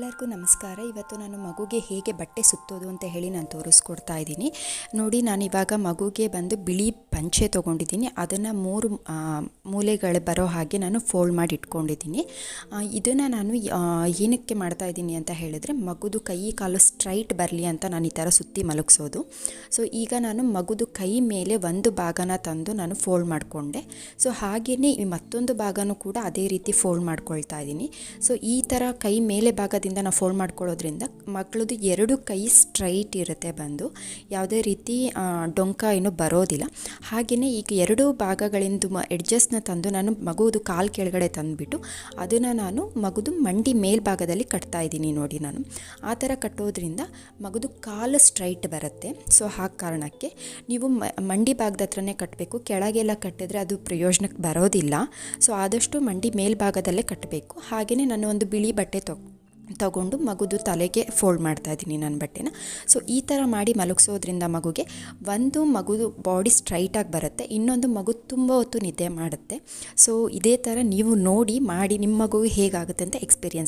ಎಲ್ಲರಿಗೂ ನಮಸ್ಕಾರ. ಇವತ್ತು ನಾನು ಮಗುಗೆ ಹೇಗೆ ಬಟ್ಟೆ ಸುತ್ತೋದು ಅಂತ ಹೇಳಿ ನಾನು ತೋರಿಸ್ಕೊಡ್ತಾ ಇದ್ದೀನಿ. ನೋಡಿ, ನಾನು ಇವಾಗ ಮಗುಗೆ ಬಂದು ಬಿಳಿ ಪಂಚೆ ತೊಗೊಂಡಿದ್ದೀನಿ. ಅದನ್ನು ಮೂರು ಮೂಲೆಗಳು ಬರೋ ಹಾಗೆ ನಾನು ಫೋಲ್ಡ್ ಮಾಡಿ ಇಟ್ಕೊಂಡಿದ್ದೀನಿ. ಇದನ್ನು ನಾನು ಏನಕ್ಕೆ ಮಾಡ್ತಾ ಇದ್ದೀನಿ ಅಂತ ಹೇಳಿದ್ರೆ, ಮಗುದು ಕೈ ಕಾಲು ಸ್ಟ್ರೈಟ್ ಬರಲಿ ಅಂತ ನಾನು ಈ ಥರ ಸುತ್ತಿ ಮಲಗಿಸೋದು. ಸೊ, ಈಗ ನಾನು ಮಗುದು ಕೈ ಮೇಲೆ ಒಂದು ಭಾಗನ ತಂದು ನಾನು ಫೋಲ್ಡ್ ಮಾಡಿಕೊಂಡೆ. ಸೊ ಹಾಗೆಯೇ ಮತ್ತೊಂದು ಭಾಗನೂ ಕೂಡ ಅದೇ ರೀತಿ ಫೋಲ್ಡ್ ಮಾಡ್ಕೊಳ್ತಾ ಇದ್ದೀನಿ. ಸೊ, ಈ ಥರ ಕೈ ಮೇಲೆ ಭಾಗದಿಂದ ನಾವು ಫೋಲ್ಡ್ ಮಾಡ್ಕೊಳ್ಳೋದ್ರಿಂದ ಮಕ್ಕಳದು ಎರಡು ಕೈ ಸ್ಟ್ರೈಟ್ ಇರುತ್ತೆ ಬಂದು. ಯಾವುದೇ ರೀತಿ ಡೊಂಕ ಏನು ಬರೋದಿಲ್ಲ. ಹಾಗೆಯೇ ಈಗ ಎರಡು ಭಾಗಗಳಿಂದ ಎಡ್ಜಸ್ಟ್ನ ತಂದು ನಾನು ಮಗುವುದು ಕಾಲು ಕೆಳಗಡೆ ತಂದುಬಿಟ್ಟು ಅದನ್ನು ನಾನು ಮಗುದು ಮಂಡಿ ಮೇಲ್ಭಾಗದಲ್ಲಿ ಕಟ್ತಾ ಇದ್ದೀನಿ ನೋಡಿ ನಾನು. ಆ ಥರ ಕಟ್ಟೋದ್ರಿಂದ ಮಗುದು ಕಾಲು ಸ್ಟ್ರೈಟ್ ಬರುತ್ತೆ. ಸೊ ಆ ಕಾರಣಕ್ಕೆ ನೀವು ಮಂಡಿ ಭಾಗದ ಹತ್ರನೇ ಕಟ್ಟಬೇಕು ಕೆಳಗೆಲ್ಲ ಕಟ್ಟಿದ್ರೆ ಅದು ಪ್ರಯೋಜನಕ್ಕೆ ಬರೋದಿಲ್ಲ. ಸೊ ಆದಷ್ಟು ಮಂಡಿ ಮೇಲ್ಭಾಗದಲ್ಲೇ ಕಟ್ಟಬೇಕು ಹಾಗೆಯೇ ನಾನು ಒಂದು ಬಿಳಿ ಬಟ್ಟೆ ತೊ ತಗೊಂಡು ಮಗುದು ತಲೆಗೆ ಫೋಲ್ಡ್ ಮಾಡ್ತಾ ಇದ್ದೀನಿ ನನ್ನ ಬಟ್ಟೆನ. ಸೊ ಈ ಥರ ಮಾಡಿ ಮಲಗಿಸೋದ್ರಿಂದ ಮಗುಗೆ ಒಂದು ಮಗುದು ಬಾಡಿ ಸ್ಟ್ರೈಟಾಗಿ ಬರುತ್ತೆ, ಇನ್ನೊಂದು ಮಗು ತುಂಬ ಹೊತ್ತು ನಿದ್ದೆ ಮಾಡುತ್ತೆ. ಸೊ ಇದೇ ಥರ ನೀವು ನೋಡಿ, ಮಾಡಿ ನಿಮ್ಮ ಮಗು ಹೇಗಾಗುತ್ತೆ ಅಂತ ಎಕ್ಸ್ಪೀರಿಯನ್ಸ್